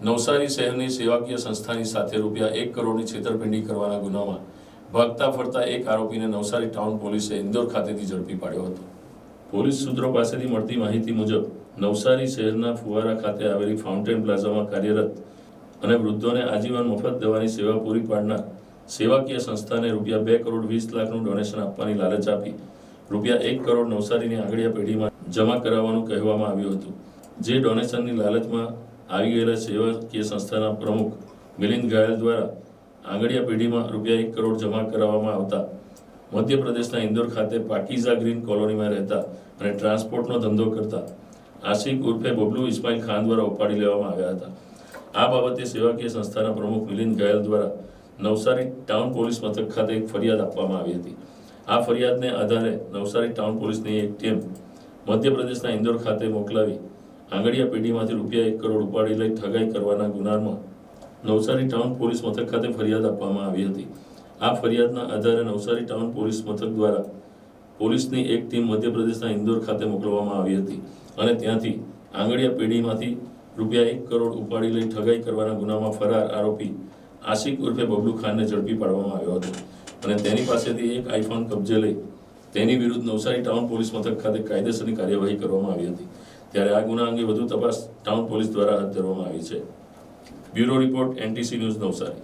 નવસારી શહેરની સેવાકીય સંસ્થાની સાથે રૂપિયા એક કરોડની છેતરપિંડી કરવાના ગુનામાં ભાગતા ફરતા એક આરોપીને નવસારી ટાઉન પોલીસે ઇન્દોર ખાતેથી ઝડપી પાડ્યો હતો. પોલીસ સૂત્રો પાસેથી મળતી માહિતી મુજબ, નવસારી શહેરના ફુવારા ખાતે આવેલી ફાઉન્ટેન પ્લાઝામાં કાર્યરત અને વૃદ્ધોને આજીવન મફત દવાની સેવા પૂરી પાડનાર સેવાકીય સંસ્થાને રૂપિયા બે કરોડ વીસ લાખનું ડોનેશન આપવાની લાલચ આપી રૂપિયા એક કરોડ નવસારીની આંગળીયા પેઢીમાં જમા કરાવવાનું કહેવામાં આવ્યું હતું. જે ડોનેશનની લાલચમાં આવી ગયેલા સેવાકીય સંસ્થાના પ્રમુખ મિલિંદ ગાયલ દ્વારા આંગળીયા પેઢીમાં રૂપિયા એક કરોડ જમા કરાવવામાં આવતા મધ્યપ્રદેશના ઇન્દોર ખાતે પાકીઝા ગ્રીન કોલોનીમાં રહેતા અને ટ્રાન્સપોર્ટનો ધંધો કરતા આશિક ઉર્ફે બબલુ ઇસ્માઇલ ખાન દ્વારા ઉપાડી લેવામાં આવ્યા હતા. આ બાબતે સેવાકીય સંસ્થાના પ્રમુખ મિલિંદ ગાયલ દ્વારા નવસારી ટાઉન પોલીસ મથક ખાતે એક ફરિયાદ આપવામાં આવી હતી. આ ફરિયાદને આધારે નવસારી ટાઉન પોલીસની એક ટીમ મધ્યપ્રદેશના ઇન્દોર ખાતે મોકલાવી આંગળીયા પેઢીમાંથી રૂપિયા એક કરોડ ઉપાડી લઈ ઠગાઈ કરવાના ગુનામાં નવસારી ટાઉન પોલીસ મથક ખાતે ફરિયાદ આપવામાં આવી હતી. આ ફરિયાદના આધારે નવસારી ટાઉન પોલીસ મથક દ્વારા પોલીસની એક ટીમ મધ્યપ્રદેશના ઇન્દોર ખાતે મોકલવામાં આવી હતી અને ત્યાંથી આંગળીયા પેઢીમાંથી રૂપિયા એક કરોડ ઉપાડી લઈ ઠગાઈ કરવાના ગુનામાં ફરાર આરોપી આશિક ઉર્ફે બબલુ ખાનને ઝડપી પાડવામાં આવ્યો હતો અને તેની પાસેથી એક આઈફોન કબજે લઈ તેની વિરુદ્ધ નવસારી ટાઉન પોલીસ મથક ખાતે કાયદેસરની કાર્યવાહી કરવામાં આવી હતી. ત્યારે આ ગુના અંગે વધુ તપાસ ટાઉન પોલીસ દ્વારા હાથ ધરવામાં આવી છે. Bureau report, NTC news Navsari.